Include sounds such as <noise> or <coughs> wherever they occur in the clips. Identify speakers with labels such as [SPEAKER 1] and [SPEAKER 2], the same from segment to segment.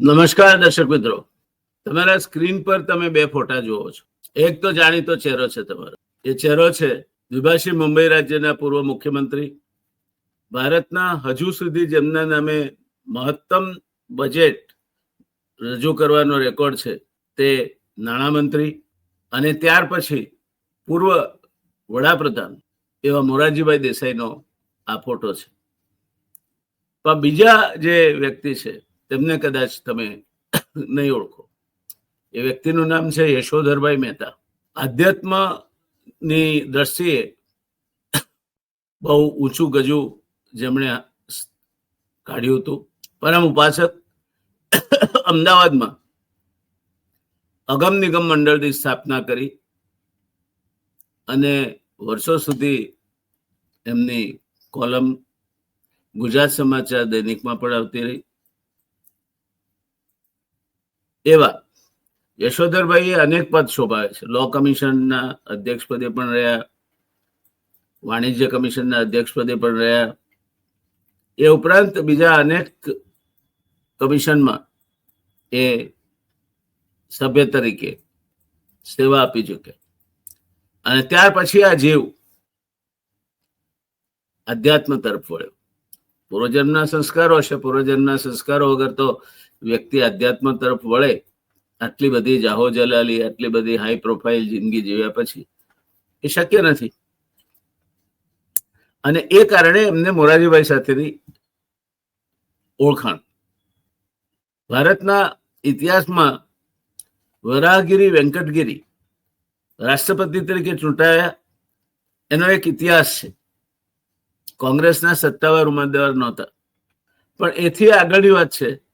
[SPEAKER 1] નમસ્કાર દર્શક મિત્રો. તમારા સ્ક્રીન પર તમે બે ફોટા જુઓ છો. એક તો જાણીતો ચહેરો છે તમારો. એ ચહેરો છે દ્વિભાષી મુંબઈ રાજ્યના પૂર્વ મુખ્યમંત્રી. ભારતના હજુ સુધી જેમના નામે મહત્તમ બજેટ રજૂ કરવાનો રેકોર્ડ છે તે નાણામંત્રી અને ત્યાર પછી પૂર્વ વડાપ્રધાન એવા મોરારજીભાઈ દેસાઈનો આ ફોટો છે. પણ બીજા જે વ્યક્તિ છે તેમને કદાચ તમે નહીં ઓળખો. એ વ્યક્તિનું નામ છે યશોધરભાઈ મહેતા. આધ્યાત્મની દ્રષ્ટિએ બહુ ઊંચું ગજુ જેમણે કાઢ્યું હતું. પરમ ઉપાસક અમદાવાદમાં અગમ નિગમ મંડળની સ્થાપના કરી અને વર્ષો સુધી એમની કોલમ ગુજરાત સમાચાર દૈનિકમાં પણ આવતી રહી. એવા. યશોધરભાઈએ અનેક પદ શોભાવે છે. લો કમિશનના અધ્યક્ષ પદે પણ રહ્યા. વાણિજ્ય કમિશનના અધ્યક્ષ પદે પણ રહ્યા. એ ઉપરાંત બીજા અનેક કમિશનમાં એ સભ્ય તરીકે સેવા આપી ચૂક્યા. અને ત્યાર પછી આ જીવ અધ્યાત્મ તરફ વળ્યો. પૂર્વજન્મના સંસ્કારો હશે. પૂર્વજન્મના સંસ્કારો વગર તો વ્યક્તિ અધ્યાત્મ તરફ વળે, આટલી બધી જાહો આટલી બધી હાઈ પ્રોફાઇલ જિંદગી જીવ્યા પછી, એ શક્ય નથી. અને એ કારણે એમને મોરારીભાઈ સાથેની ઓળખાણ. ભારતના ઇતિહાસમાં વરાહગીરી વેંકટગીરી રાષ્ટ્રપતિ તરીકે ચૂંટાયા, એનો એક ઇતિહાસ છે. કોંગ્રેસના સત્તાવાર ઉમેદવાર નહોતા. પણ એથી આગળની વાત છે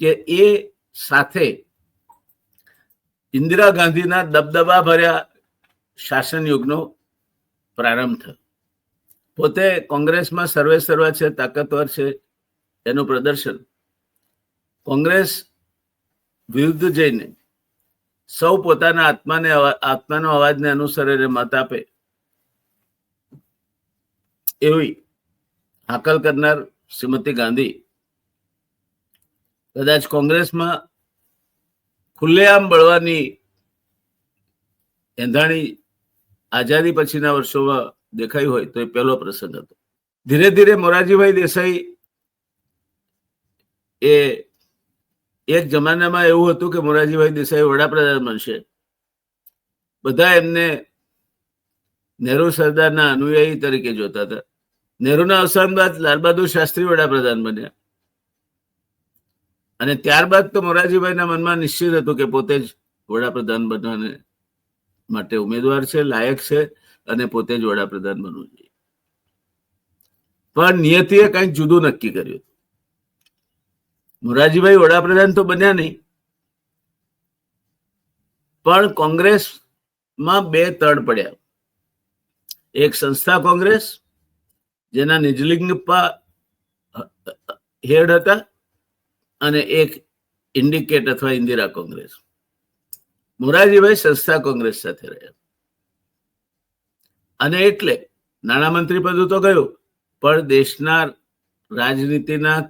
[SPEAKER 1] કે એ સાથે ઇન્દિરા ગાંધીના દબદબા ભર્યા શાસન યુગનો પ્રારંભ થયો. પોતે કોંગ્રેસમાં સર્વે સર્વા છે, તાકતવર છે, એનું પ્રદર્શન. કોંગ્રેસ વિરુદ્ધ જઈને સૌ પોતાના આત્માને આત્માનો અવાજને અનુસરીને મત આપે એવી હાકલ કરનાર શ્રીમતી ગાંધી કદાચ કોંગ્રેસમાં ખુલ્લેઆમ બળવાની એંધાણી આઝાદી પછીના વર્ષોમાં દેખાઈ હોય તો એ પહેલો પ્રસંગ હતો. ધીરે ધીરે મોરારજીભાઈ દેસાઈ એ એક જમાનામાં એવું હતું કે મોરારજીભાઈ દેસાઈ વડાપ્રધાન બનશે. બધા એમને નહેરુ સરદારના અનુયાયી તરીકે જોતા હતા. નહેરુના અવસાન બાદ લાલબહાદુર શાસ્ત્રી વડાપ્રધાન બન્યા. અને ત્યારબાદ તો મોરારજીભાઈના મનમાં નિશ્ચિત હતું કે પોતે જ વડાપ્રધાન બનવાને માટે ઉમેદવાર છે, લાયક છે અને પોતે જ વડાપ્રધાન બનવું જોઈએ. પણ નિયતિએ કંઈક જુદું નક્કી કર્યું મોરારજીભાઈ વડાપ્રધાન તો બન્યા નહીં. પણ કોંગ્રેસમાં બે તડ પડ્યા. એક સંસ્થા કોંગ્રેસ, જેના નિજલિંગપ્પા હેડ હતા અને એક ઇન્ડિકેટ અથવા ઇન્દિરા કોંગ્રેસ. મોરારજીભાઈ સંસ્થા કોંગ્રેસ સાથે રહ્યા. અને એટલે નાણામંત્રી પદ તો ગયું, પણ દેશના રાજનીતિના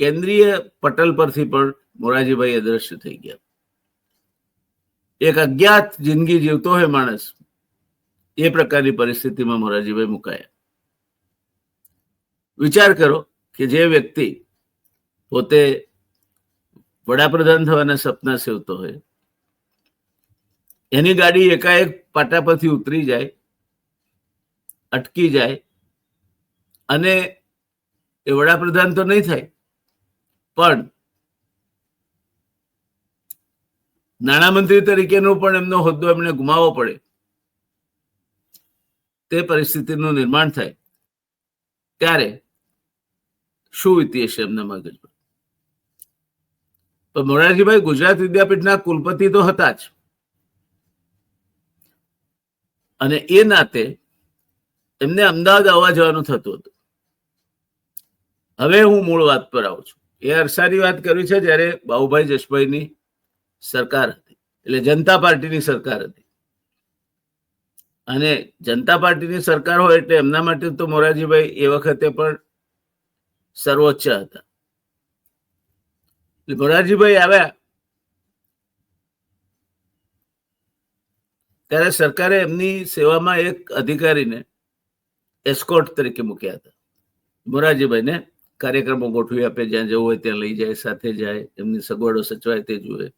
[SPEAKER 1] કેન્દ્રીય પટલ પરથી પણ મોરારજીભાઈ અદ્રશ્ય થઈ ગયા. એક અજ્ઞાત જિંદગી જીવતો હોય માણસ, એ પ્રકારની પરિસ્થિતિમાં મોરારજીભાઈ મુકાયા. વિચાર કરો કે જે વ્યક્તિ પોતે વડાપ્રધાન થવાના સપના સેવતો હોય. એની ગાડી એકાએક પાટા પરથી ઉતરી જાય, અટકી જાય અને એ વડાપ્રધાન તો નહીં થાય, પણ નાણામંત્રી તરીકેનો પણ એમનો હોદ્દો એમને ગુમાવવો પડે. તે પરિસ્થિતિનું નિર્માણ થાય. ત્યારે શું વીતી હશે એમના મગજમાં પણ મોરારજીભાઈ ગુજરાત વિદ્યાપીઠના કુલપતિ તો હતા જ. અને એ નાતે એમને અમદાવાદ આવવા જવાનું થતું હતું. હવે હું મૂળ વાત પર આવું છું. એ અરસાની વાત કરવી છે જ્યારે બાબુભાઈ જશભાઈની સરકાર હતી. એટલે જનતા પાર્ટીની સરકાર હતી. અને જનતા પાર્ટીની સરકાર હોય એટલે એમના માટે તો મોરારજીભાઈ એ વખતે પણ સર્વોચ્ચ હતા. મોરારજીભાઈ આવ્યા. ત્યારે સરકારે એમની સેવામાં એક અધિકારીને એસ્કોટ તરીકે મૂક્યા હતા. મોરારજીભાઈને કાર્યક્રમો ગોઠવી આપે, જ્યાં જવું હોય ત્યાં લઈ જાય, સાથે જાય, એમની સગવડો સચવાય તે જુએ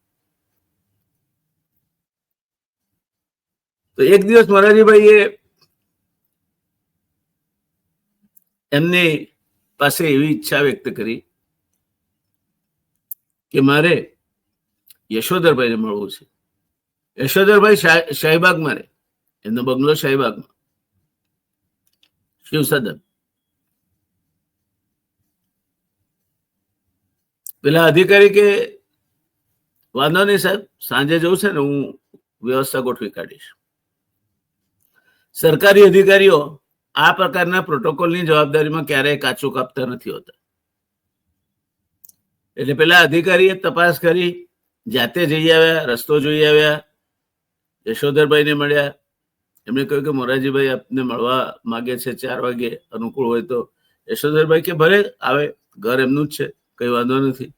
[SPEAKER 1] તો એક દિવસ મોરારજીભાઈએ એમની પાસે એવી ઈચ્છા વ્યક્ત કરી કે મારે યશોધરભાઈને મળવું છે. યશોધરભાઈ શાહ- શાહીબાગમાં રહે. એમનો બંગલો શાહીબાગમાં. શિવસદન પેલા અધિકારી કે, વાંધો નહીં સાહેબ, સાંજે જવું છે ને હું વ્યવસ્થા ગોઠવી કાઢીશ. સરકારી અધિકારીઓ આ પ્રકારના પ્રોટોકોલની જવાબદારીમાં ક્યારેય કાચું કાપતા નથી હોતા. એટલે પેલા અધિકારીએ તપાસ કરી, જાતે જઈ આવ્યા, રસ્તો જોઈ આવ્યા, યશોધરભાઈને મળ્યા. એમણે કહ્યું કે મોરારજીભાઈ આપને મળવા માગે છે ચાર વાગે અનુકૂળ હોય તો. યશોધરભાઈ કે ભલે, આવે, ઘર એમનું જ છે, કઈ વાંધો નથી.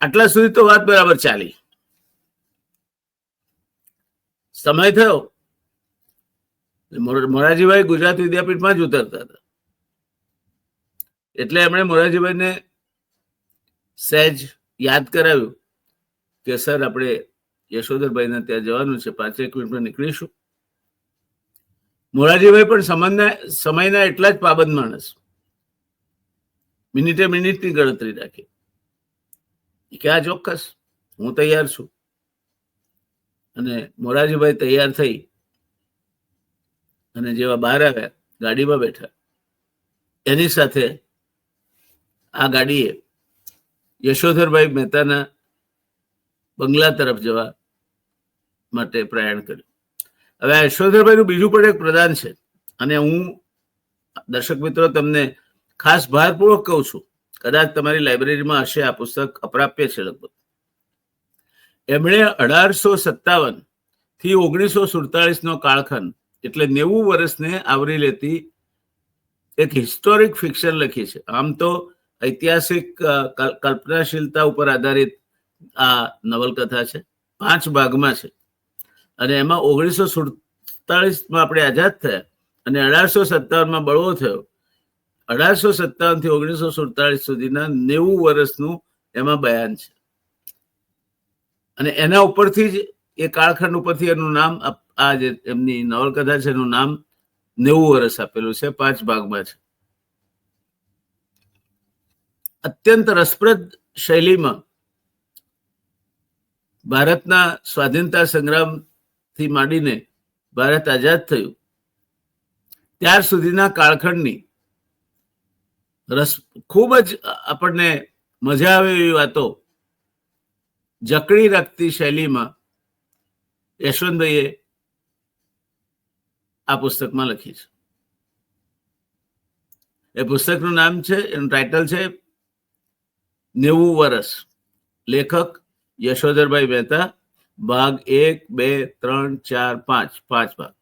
[SPEAKER 1] આટલા સુધી તો વાત બરાબર ચાલી. સમય થયો. મોરારજીભાઈ ગુજરાત વિદ્યાપીઠમાં જ ઉતરતા હતા. એટલે એમણે મોરારજીભાઈને સહેજ યાદ કરાવ્યું કે, સર, આપણે યશોધરભાઈને ત્યાં જવાનું છે, પાંચેક મિનિટમાં નીકળીશું. મોરારજીભાઈ પણ સમયના સમયના એટલા જ પાબંદ માણસ. મિનિટે મિનિટની ગણતરી રાખી. કે, આ ચોક્કસ, હું તૈયાર છું. અને મોરારજીભાઈ તૈયાર થઈ અને જેવા બહાર આવ્યા, ગાડીમાં બેઠા, એની સાથે આ ગાડીએ યશોધરભાઈ મહેતાના બંગલા તરફ જવા માટે પ્રયાણ કર્યું. હવે યશોધરભાઈનું બીજું પણ એક પ્રદાન છે અને હું દર્શક મિત્રો તમને ખાસ ભારપૂર્વક કહું છું, કદાચ તમારી લાઇબ્રેરીમાં હશે આ પુસ્તક અપ્રાપ્ય છે લગભગ. એમણે અઢારસો સત્તાવનથી ઓગણીસો સુડતાલીસ નો કાળખંડ એટલે નેવું વર્ષને આવરી લેતી એક હિસ્ટોરિક ફિક્શન લખી છે. આમ તો ઐતિહાસિક કલ્પનાશીલતા ઉપર આધારિત આ નવલકથા છે. પાંચ ભાગમાં છે. અને એમાં ઓગણીસો સુડતાલીસમાં આપણે આઝાદ થયા અને અઢારસો સત્તાવનમાં બળવો થયો. અઢારસો સત્તાવનથી ઓગણીસો સુડતાલીસ સુધીના નેવું વર્ષનું એમાં બયાન છે. અને એના ઉપરથી જ એ કાળખંડ ઉપરથી એનું નામ આ જે એમની નવલકથા છે એનું નામ નેવું વર્ષ આપેલું છે. પાંચ ભાગમાં છે. અત્યંત રસપ્રદ શૈલીમાં ભારતના સ્વાધીનતા સંગ્રામથી માંડીને ભારત આઝાદ થયું. ત્યાર સુધીના કાળખંડની રસ, ખૂબ જ આપણને મજા આવે એવી વાતો જકડી રાખતી શૈલીમાં યશવંતભાઈએ આ પુસ્તકમાં લખી છે. એ પુસ્તકનું નામ છે, એનું ટાઇટલ છે નેવું વર્ષ લેખક યશોધરભાઈ મહેતા, ભાગ એક, બે, ત્રણ, ચાર, પાંચ પાંચ ભાગ.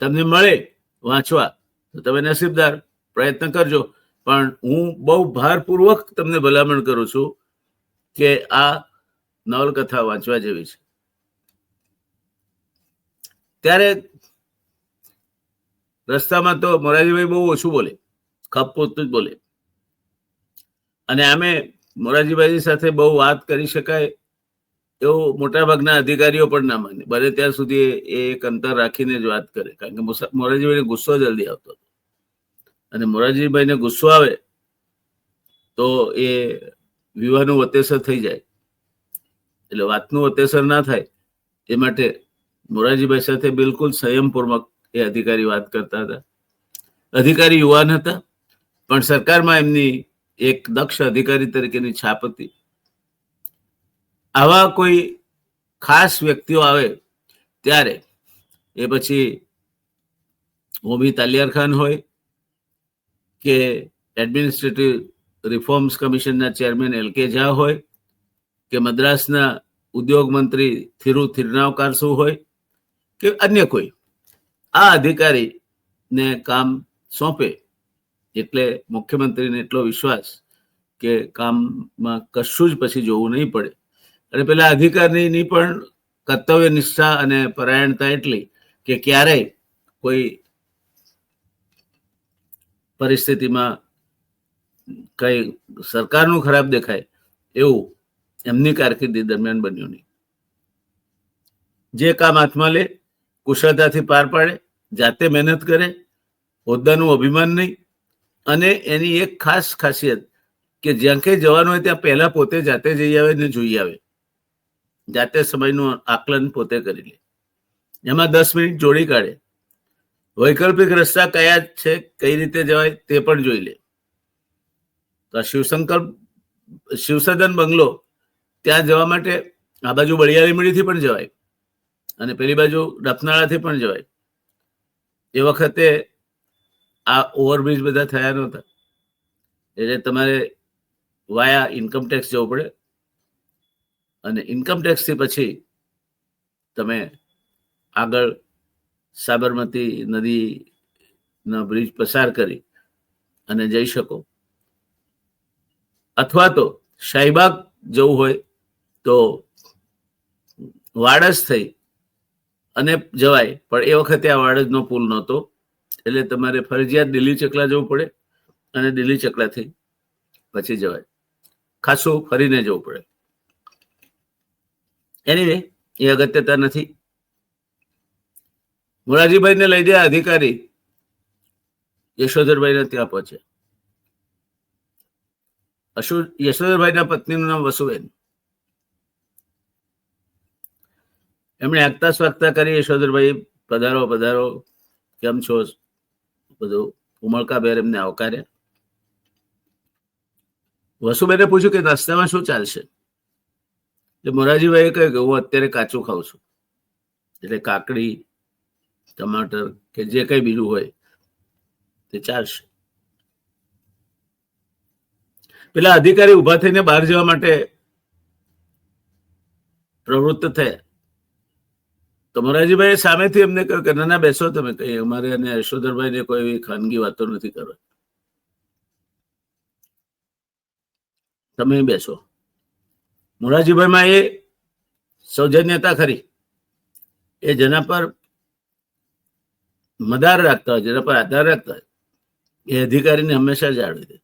[SPEAKER 1] તમને મળે વાંચવા, તો તમે નસીબદાર, પ્રયત્ન કરજો. પણ હું બહુ ભારપૂર્વક તમને ભલામણ કરું છું કે આ નવલકથા વાંચવા જેવી છે. ત્યારે રસ્તામાં તો મોરારીભાઈ બહુ ઓછું બોલે, ખપ પૂરતું જ બોલે. અને આમે મોરારજીભાઈ સાથે બહુ વાત કરી શકાય એવો મોટાભાગના અધિકારીઓ પણ ના માને. બને ત્યાં સુધી એ એક અંતર રાખીને જ વાત કરે. કારણ કે મોરારજીભાઈને ગુસ્સો જલ્દી આવતો હતો. અને મોરારજીભાઈને ગુસ્સો આવે તો એ વિવાહનું વતેસર થઈ જાય. એટલે વાતનું વતેસર ના થાય એ માટે મોરારજીભાઈ સાથે બિલકુલ સંયમપૂર્વક એ અધિકારી વાત કરતા હતા. અધિકારી યુવાન હતા, પણ સરકારમાં એમની એક દક્ષ અધિકારી તરીકેની છાપ હતી. આવા કોઈ ખાસ વ્યક્તિઓ આવે ત્યારે એ પછી હોમી તાલિયાર ખાન હોય કે એડમિનિસ્ટ્રેટિવ રિફોર્મ્સ કમિશનના ચેરમેન એલ કે ઝા હોય કે મદ્રાસના ઉદ્યોગ મંત્રી થિરુ થિરનાવકારસુ હોય કે અન્ય કોઈ. આ અધિકારીને કામ સોંપે એટલે મુખ્યમંત્રીને એટલો વિશ્વાસ કે કામમાં કશું જ પછી જોવું નહીં પડે. અને પેલા અધિકારીની પણ કર્તવ્ય નિષ્ઠા અને પરાયણતા એટલી કે ક્યારેય કોઈ પરિસ્થિતિમાં કઈ સરકારનું ખરાબ દેખાય એવું એમની કારકિર્દી દરમિયાન બન્યું નહીં. જે કામ હાથમાં લે, કુશળતાથી પાર પાડે, જાતે મહેનત કરે, હોદ્દાનું અભિમાન નહીં અને એની એક ખાસ ખાસિયત કે જ્યાં કંઈ જવાનું હોય ત્યાં પહેલા પોતે જાતે જઈ આવે ને જોઈ આવે. જાતે સમયનું આકલન પોતે કરી લે. એમાં દસ મિનિટ જોડી કાઢે. વૈકલ્પિક રસ્તા કયા છે, કઈ રીતે જવાય તે પણ જોઈ લે. તો શિવસંકલ્પ, શિવસદન બંગલો, ત્યાં જવા માટે આ બાજુ બળિયાળીમડીથી પણ જવાય. અને પેલી બાજુ રથનાળાથી પણ જવાય. એ વખતે આ ઓવરબ્રિજ બધા થયા નહોતા. એટલે તમારે વાયા ઇન્કમ ટેક્સ જવું પડે. અને ઇન્કમ ટેક્સથી પછી તમે આગળ સાબરમતી નદીના બ્રિજ પસાર કરી અને જઈ શકો. અથવા તો શાહીબાગ જવું હોય તો વાડજ થઈ અને જવાય. પણ એ વખતે આ વાડજનો પુલ નહોતો. એટલે તમારે ફરજિયાત દિલ્હી ચકલા જવું પડે અને દિલ્હી ચકલાથી પછી જવાય. ખાસું ફરીને જવું પડે. એની એ અગત્યતા નથી. મોરારજીભાઈને લઈ ગયા અધિકારી. યશોધરભાઈને ત્યાં પહોંચ્યા. અશુ, યશોધરભાઈના પત્નીનું નામ વસુબેન એમણે આગતા સ્વાગતા કરી, યશોધરભાઈ, પધારો પધારો, કેમ છો? બધું ઉમળકાભેર એમને આવકાર્યા વસુબેને પૂછ્યું કે નાસ્તામાં શું ચાલશે? એટલે મોરારજીભાઈએ કહ્યું કે હું અત્યારે કાચું ખાઉં છું. એટલે કાકડી, ટમાટર કે જે કંઈ બીજું હોય તે ચાલશે. પેલા અધિકારી ઊભા થઈને બહાર જવા માટે પ્રવૃત્ત થયા. તો સામેથી એમને કહ્યું કે, ના બેસો તમે કઈ. અમારે અને યશોધરભાઈ ને કોઈ એવી ખાનગી વાતો નથી કરવા તમે બેસો. મોરારજીભાઈમાં એ સૌજન્યતા ખરી. એ જેના પર મદાર રાખતા હોય, જેના પર આધાર રાખતા હોય, એ અધિકારીને હંમેશા જાળવી દે.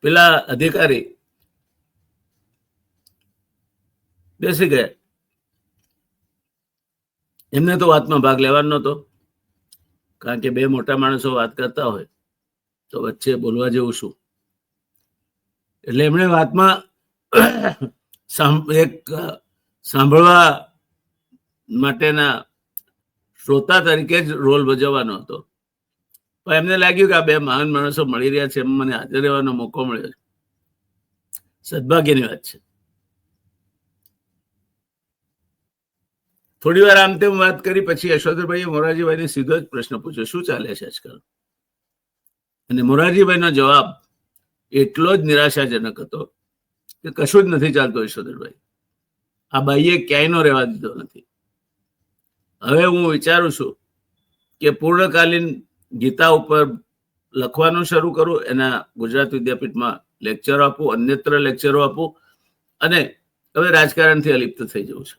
[SPEAKER 1] પેલા અધિકારી બેસી ગયા. એમને તો વાતમાં ભાગ લેવાનો નહોતો. કારણ કે બે મોટા માણસો વાત કરતા હોય, તો વચ્ચે બોલવા જેવું શું? એટલે એમણે વાતમાં <coughs> એક સાંભળવા માટેના શ્રોતા તરીકે જ રોલ ભજવવાનો હતો. પણ એમને લાગ્યું કે આ બે મહાન માણસો મળી રહ્યા છે, એમ મને હાજર રહેવાનો મોકો મળ્યો છે. સદભાગ્યની વાત છે. થોડી વાર આમ તેમ વાત કરી, પછી યશોધરભાઈએ મોરારજીભાઈને સીધો જ પ્રશ્ન પૂછ્યો, શું ચાલે છે આજકાલ? અને મોરારજીભાઈનો જવાબ એટલો જ નિરાશાજનક હતો કે કશું જ નથી ચાલતું યશોધરભાઈ. આ બાઈએ ક્યાંયનો રહેવા દીધો નથી. હવે હું વિચારું છું કે પૂર્ણકાલીન ગીતા ઉપર લખવાનું શરૂ કરું, એના ગુજરાત વિદ્યાપીઠમાં લેક્ચરો આપું, અન્યત્ર લેક્ચરો આપું, અને હવે રાજકારણથી અલિપ્ત થઈ જવું છે.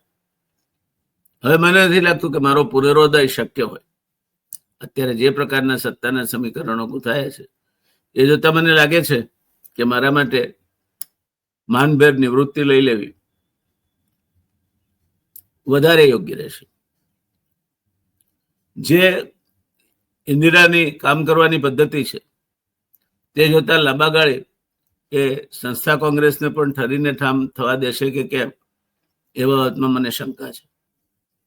[SPEAKER 1] હવે મને નથી લાગતું કે મારો પુનરોદય શક્ય હોય. અત્યારે જે પ્રકારના સત્તાના સમીકરણો ગુથાયા છે, એ જોતા મને લાગે છે કે મારા માટે માનભેર નિવૃત્તિ લઈ લેવી વધારે યોગ્ય રહેશે. જે ઇન્દિરાની કામ કરવાની પદ્ધતિ છે, તે જોતા લાંબા ગાળે એ સંસ્થા કોંગ્રેસને પણ ઠરીને ઠામ થવા દેશે કે કેમ એ બાબતમાં મને શંકા છે.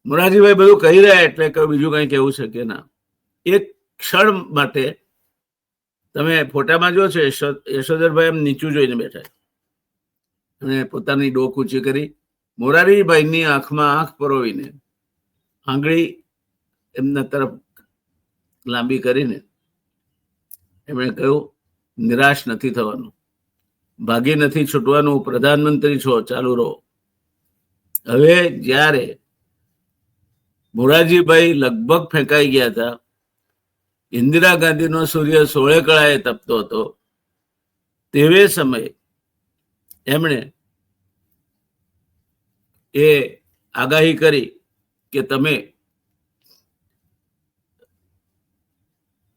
[SPEAKER 1] મોરારજીભાઈ બધું કહી રહ્યા એટલે કે બીજું કંઈ કહેવું છે કે ના. એક ક્ષણ માટે તમે ફોટામાં જો છો યશોધરભાઈ એમ નીચું જોઈને બેઠા અને પોતાની ડોક ઊંચી કરી, મોરારીભાઈની આંખમાં આંખ પરોવીને, આંગળી એમના તરફ લાંબી કરીને એમણે કહ્યું, નિરાશ નથી થવાનું. ભાગી નથી છૂટવાનું. પ્રધાનમંત્રી છો, ચાલુ રહો. હવે જ્યારે મોરારજીભાઈ લગભગ ફેંકાઈ ગયા હતા. ઇન્દિરા ગાંધીનો સૂર્ય સોળે કળાએ તપતો હતો. તેવે સમયે એમણે એ આગાહી કરી કે તમે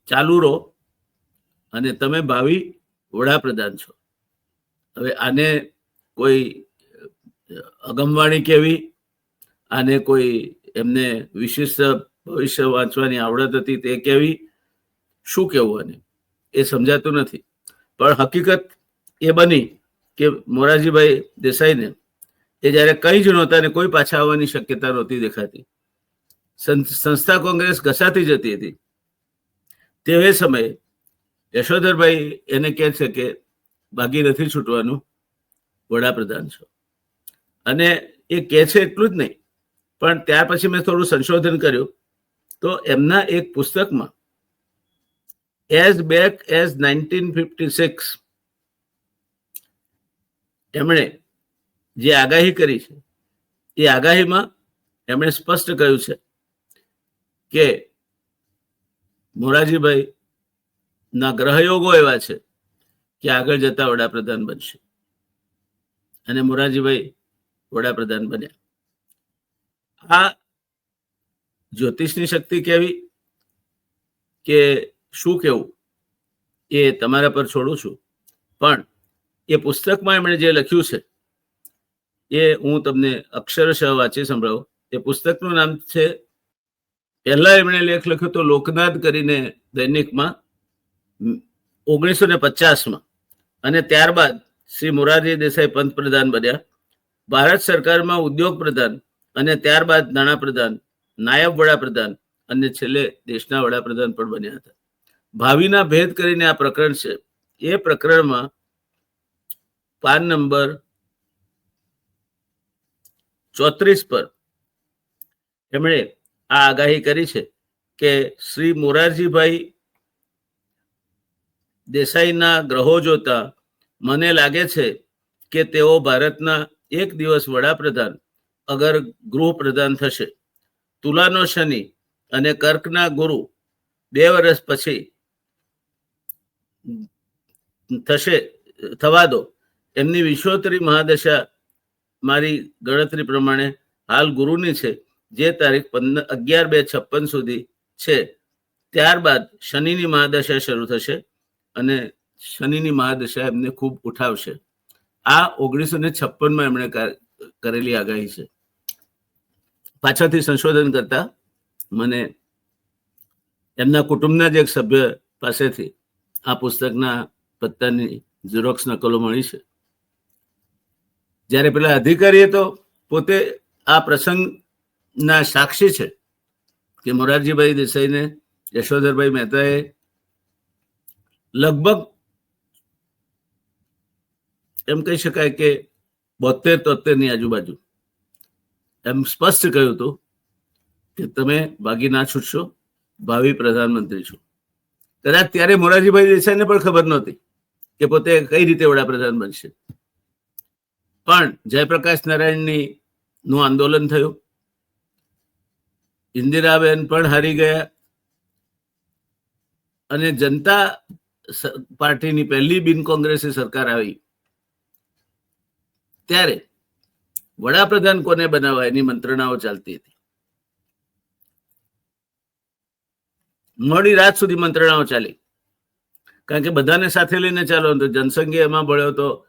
[SPEAKER 1] ચાલુ રહો અને તમે ભાવિ વડાપ્રધાન છો. હવે આને કોઈ અગમવાણી કેવી? આને કોઈ એમને વિશિષ્ટ ભવિષ્ય વાંચવાની આવડત હતી તે કેવી? શું કેવું અને એ સમજાતું નથી. પણ હકીકત એ બની કે મોરારજીભાઈ દેસાઈને એ જ્યારે કંઈ જ નહોતા ને કોઈ પાછા આવવાની શક્યતા નહોતી દેખાતી. સંસ્થા કોંગ્રેસ ઘસાતી જતી હતી. તે સમયે યશોધરભાઈ એને કહે છે કે બાકી નથી છૂટવાનું, વડાપ્રધાન છો. અને એ કહે છે એટલું જ નહીં. પણ ત્યાર પછી મેં થોડું સંશોધન કર્યું. તો એમના એક પુસ્તકમાં as back as nineteen fifty six એમણે જે આગાહી કરી છે, એ આગાહીમાં એમણે સ્પષ્ટ કહ્યું છે કે મોરારજીભાઈ ના ગ્રહયોગો એવા છે કે આગળ જતા વડાપ્રધાન બનશે. અને મોરારજીભાઈ વડાપ્રધાન બન્યા. આ જ્યોતિષની શક્તિ કેવી? કે શું કેવું? એ તમારા પર છોડું છું. પણ એ પુસ્તકમાં એમણે જે લખ્યું છે, એ હું તમને અક્ષરશઃ વાંચી સંભળાવું. એ પુસ્તકનું નામ છે, પહેલા એમણે લેખ લખ્યો તો લોકનાથ કરીને દૈનિકમાં ઓગણીસો ને પચાસમાં. અને ત્યારબાદ શ્રી મોરારજી દેસાઈ પંતપ્રધાન બન્યા. ભારત સરકારમાં ઉદ્યોગ પ્રધાન અને ત્યારબાદ નાણાપ્રધાન, નાયબ વડાપ્રધાન અને છેલ્લે દેશના વડાપ્રધાન પણ બન્યા હતા. ભાવિના ભેદ કરીને આ પ્રકરણ છે. એ પ્રકરણમાં પાન નંબર ચોત્રીસ પર એમણે આ આગાહી કરી છે કે શ્રી મોરારજીભાઈ દેસાઈના ગ્રહો જોતા મને લાગે છે કે તેઓ ભારતના એક દિવસ વડાપ્રધાન અગર ગૃહ પ્રધાન થશે. તુલાનો શનિ અને કર્કના ગુરુ બે વર્ષ પછી થશે, થવા દો. એમની વિશ્વોત્તરી મહાદશા મારી ગણતરી પ્રમાણે હાલ ગુરુની છે, જે તારીખ પંદર, અગિયાર બે છપ્પન સુધી છે. ત્યારબાદ શનિની મહાદશા શરૂ થશે અને શનિની મહાદશા એમને ખૂબ ઉઠાવશે. આ ઓગણીસો ને છપ્પનમાં એમણે કરેલી આગાહી છે. પાછળથી સંશોધન કરતા મને એમના કુટુંબના જ એક સભ્ય પાસેથી આ પુસ્તકના પત્તાની ઝેરોક્સ નકલો મળી છે. જ્યારે પેલા અધિકારીએ તો પોતે આ પ્રસંગના સાક્ષી છે કે મોરારજીભાઈ દેસાઈને, યશોધરભાઈ મહેતાએ લગભગ એમ કહી શકાય કે બોતેર તોતેરની આજુબાજુ એમ સ્પષ્ટ કહ્યું હતું કે તમે ભાગી ના છૂટશો, ભાવિ પ્રધાનમંત્રી છો. કદાચ ત્યારે મોરારજીભાઈ દેસાઈને પણ ખબર નહોતી કે પોતે કઈ રીતે વડાપ્રધાન બનશે. પણ જયપ્રકાશ નારાયણની નું આંદોલન થયું. ઇન્દિરાબેન પણ હારી ગયા. અને જનતા પાર્ટીની પહેલી બિન કોંગ્રેસી સરકાર આવી. ત્યારે વડાપ્રધાન કોને બનાવવા એની મંત્રણાઓ ચાલતી હતી. મોડી રાત સુધી મંત્રણાઓ ચાલી. કારણ કે બધાને સાથે લઈને ચાલો તો જનસંઘે એમાં ભળ્યો તો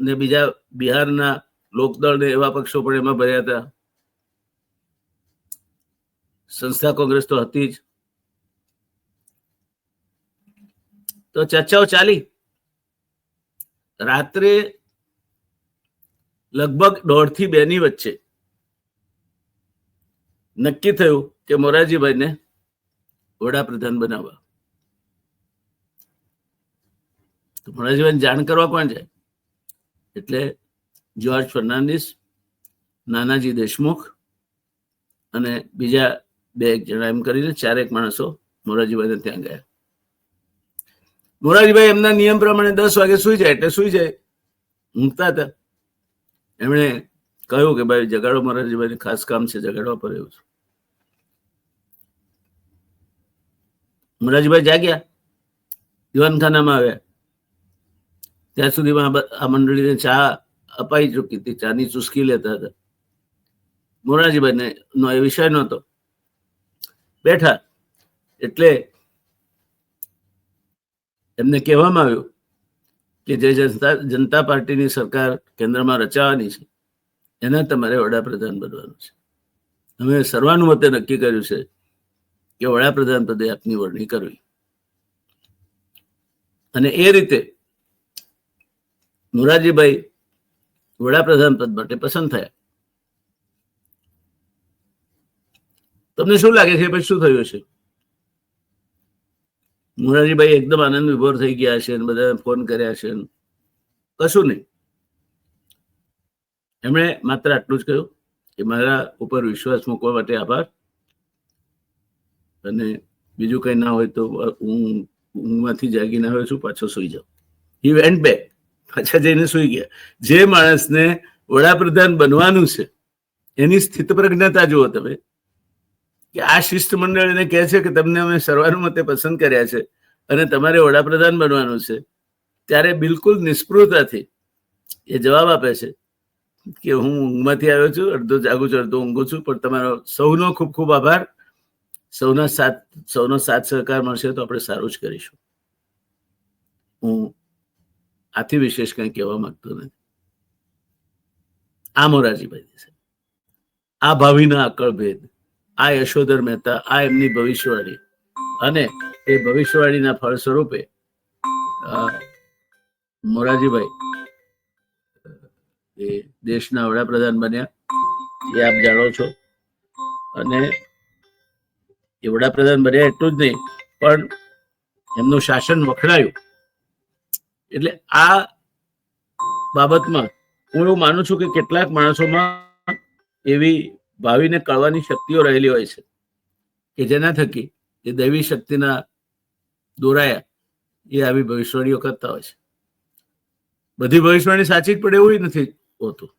[SPEAKER 1] ને બીજા બિહારના લોકદળ ને એવા પક્ષો પણ એમાં ભર્યા હતા. સંસ્થા કોંગ્રેસ તો હતી જ. તો ચર્ચાઓ ચાલી. રાત્રે લગભગ દોઢથી બે ની વચ્ચે. નક્કી થયું કે મોરારજીભાઈને વડાપ્રધાન બનાવવા. તો જાણ કરવા કોણ જાય? એટલે જ્યોર્જ ફર્નાન્ડિસ નાનાજી દેશમુખ અને બીજા બે એક જણા એમ કરીને ચારેક માણસો મોરારજીભાઈને ત્યાં ગયા. મોરારજીભાઈ એમના નિયમ પ્રમાણે દસ વાગે સુઈ જાય એટલે સુઈ જાય. ઊંઘતા હતા. એમણે કહ્યું કે ભાઈ જગાડો મોરારજીભાઈ ખાસ કામ છે જગાડવા પર એવું છે. મોરારજીભાઈ જાગ્યા, દિવાનખાનામાં આવ્યા. ત્યાં સુધીમાં આ આ મંડળીને ચા અપાઈ ચૂકી હતી, ચાની ચુસ્કી લેતા હતા. મોરારજીભાઈને નો એ વિષય નહોતો. બેઠા એટલે એમને કહેવામાં આવ્યું કે જે જનતા જનતા પાર્ટીની સરકાર કેન્દ્રમાં રચાવાની છે, એના તમારે વડાપ્રધાન બનવાનું છે. અમે સર્વાનુમતે નક્કી કર્યું છે કે વડાપ્રધાન પદે આપની વરણી કરવી. અને એ રીતે મોરારજીભાઈ વડાપ્રધાન પદ માટે પસંદ થયા. તમને શું લાગે છે? પછી શું થયું છે મોરારજીભાઈ એકદમ આનંદ વિભોર થઈ ગયા છે બધા ફોન કર્યા છે. કશું નહીં. એમણે માત્ર આટલું જ કહ્યું કે મારા ઉપર વિશ્વાસ મૂકવા માટે આભાર. અને બીજું કંઈ ના હોય તો હું ઊંઘમાંથી જાગીને આવ્યો છું, પાછો સુઈ જાઉં. હી વેન્ટ બેક પાછા જઈને સુઈ ગયા. જે માણસને વડાપ્રધાન બનવાનું છે, એની સ્થિત પ્રજ્ઞતા જુઓ તમે. કે આ શિષ્ટમંડળ એને કહે છે કે તમને અમે સર્વાનુમતે પસંદ કર્યા છે. અને તમારે વડાપ્રધાન બનવાનું છે, ત્યારે બિલકુલ નિષ્ફળતાથી એ જવાબ આપે છે કે હું ઊંઘમાંથી આવ્યો છું, અડધો જાગું છું, અડધો ઊંઘું છું, પણ તમારો સૌનો ખૂબ ખૂબ આભાર. સૌના સાથ, સૌનો સાથ સહકાર મળશે તો આપણે સારું જ કરીશું. હું આથી વિશેષ કંઈ કહેવા માંગતો નથી. આ મોરારજીભાઈ દેસાઈ આ ભાવિના અકળ ભેદ, આ યશોધર મહેતા, આ એમની ભવિષ્યવાણી અને એ ભવિષ્યવાણીના ફળ સ્વરૂપે મોરારજીભાઈ એ દેશના વડાપ્રધાન બન્યા. એ આપ જાણો છો. અને એ વડાપ્રધાન બન્યા એટલું જ નહીં, પણ એમનું શાસન વખણાયું. એટલે આ બાબતમાં હું એવું માનું છું કે કેટલાક માણસોમાં એવી ભાવિને કળવાની શક્તિઓ રહેલી હોય છે, કે જેના થકી એ દૈવી શક્તિના દોરાયા. એ આવી ભવિષ્યવાણીઓ કરતા હોય છે. બધી ભવિષ્યવાણી સાચી જ પડે એવું નથી હોતું.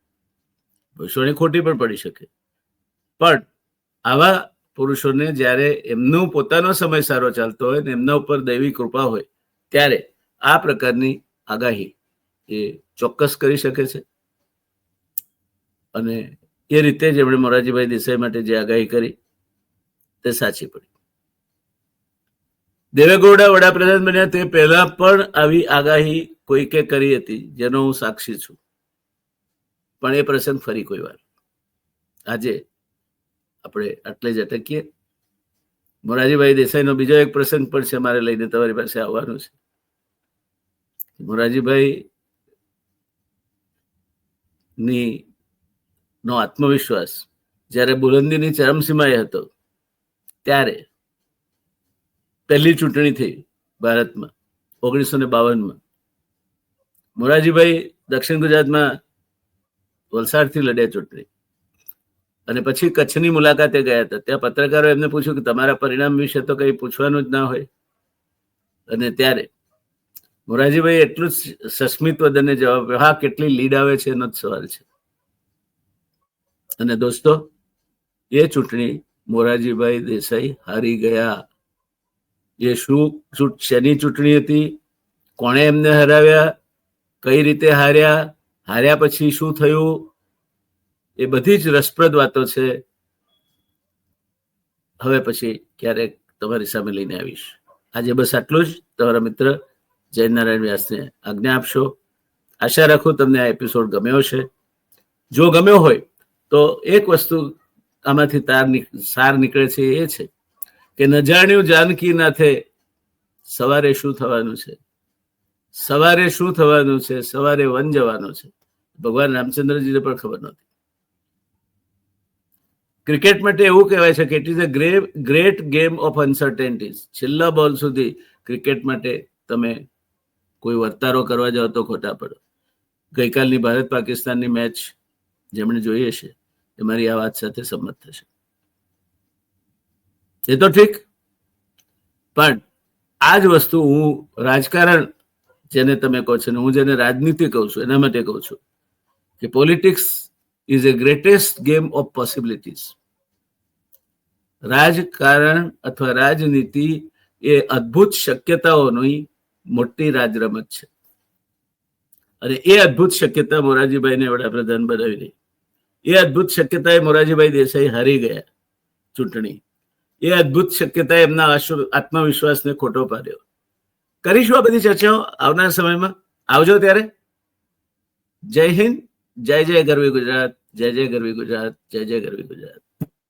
[SPEAKER 1] ભવિષ્યવાણી ખોટી પણ પડી શકે. પણ આવા પુરુષોને જ્યારે એમનો પોતાનો સમય સારો ચાલતો હોય ને એમના ઉપર દૈવી કૃપા હોય, ત્યારે આ પ્રકારની આગાહી એ ચોક્કસ કરી શકે છે. અને એ રીતે જ એમણે મોરારજીભાઈ દેસાઈ માટે જે આગાહી કરી, તે સાચી પડી. દેવેગૌડા વડાપ્રધાન બન્યા તે પહેલા પણ આવી આગાહી કોઈકે કરી હતી, જેનો હું સાક્ષી છું. પણ એ પ્રસંગ ફરી કોઈ વાર. આજે આપણે આટલે જ અટકીએ. મોરારજીભાઈ દેસાઈનો બીજો એક પ્રસંગ પણ છે મારે લઈને તમારી પાસે આવવાનું છે. મોરારજીભાઈ ની નો આત્મવિશ્વાસ જ્યારે બુલંદીની ચરમસીમાએ હતો, ત્યારે પહેલી ચૂંટણી થઈ ભારતમાં, ઓગણીસો ને બાવનમાં. મોરારજીભાઈ દક્ષિણ ગુજરાતમાં વલસાડથી લડ્યા ચૂંટણી. અને પછી કચ્છની મુલાકાતે ગયા હતા. ત્યાં પત્રકારો એમને પૂછ્યું કે તમારા પરિણામ વિશે તો કંઈ પૂછવાનું જ ના હોય. અને ત્યારે મોરારજીભાઈ એટલું જ સસ્મિત વદને જવાબ હા, કેટલી લીડ આવે છે એનો જ સવાલ છે. અને દોસ્તો, એ ચૂંટણી મોરારજીભાઈ દેસાઈ હારી ગયા. એ શું શેની ચૂંટણી હતી? કોણે એમને હરાવ્યા? કઈ રીતે હાર્યા? હાર્યા પછી શું થયું? એ બધી જ રસપ્રદ વાતો છે. હવે પછી ક્યારેક તમારી સામે લઈને આવીશ. આજે બસ આટલું જ. તમારા મિત્ર જયનારાયણ વ્યાસને આજ્ઞા આપશો. આશા રાખું તમને આ એપિસોડ ગમ્યો છે જો ગમ્યો હોય તો એક વસ્તુ આમાંથી તાર સાર નીકળે છે એ છે કે ન જાણ્યું જાનકીનાથે સવારે શું થવાનું છે? સવારે શું થવાનું છે? સવારે વન જવાનું છે. ભગવાન રામચંદ્રજીને પણ ખબર નહોતી. ક્રિકેટ માટે એવું કહેવાય છે કે it is a great game of uncertainties છેલ્લા બોલ સુધી ક્રિકેટ માટે તમે કોઈ વર્તારો કરવા જાઓ તો ખોટા પડો. ગઈકાલની ભારત પાકિસ્તાનની મેચ જેમણે જોઈએ છે એ મારી આ વાત સાથે સંમત થશે. એ તો ઠીક. પણ આ જ વસ્તુ હું રાજકારણ જેને તમે કહો છો ને, હું જેને રાજનીતિ કહું છું, એના માટે કહું છું કે politics is a greatest game of possibilities રાજકારણ અથવા રાજનીતિ એ અદ્ભુત શક્યતાઓની મોટી રાજરમત છે. અને એ અદ્ભુત શક્યતા મોરારજીભાઈને વડાપ્રધાન બનાવી દઈ એ અદ્ભુત શક્યતાએ મોરારજીભાઈ દેસાઈ હારી ગયા ચૂંટણી. એ અદભુત શક્યતા એમના આત્મવિશ્વાસને ખોટો પાડ્યો. કરીશું આ બધી ચર્ચાઓ આવનાર સમયમાં. આવજો ત્યારે. જય હિન્દ, જય જય ગરવી ગુજરાત, જય જય ગરવી ગુજરાત, જય જય ગરવી ગુજરાત.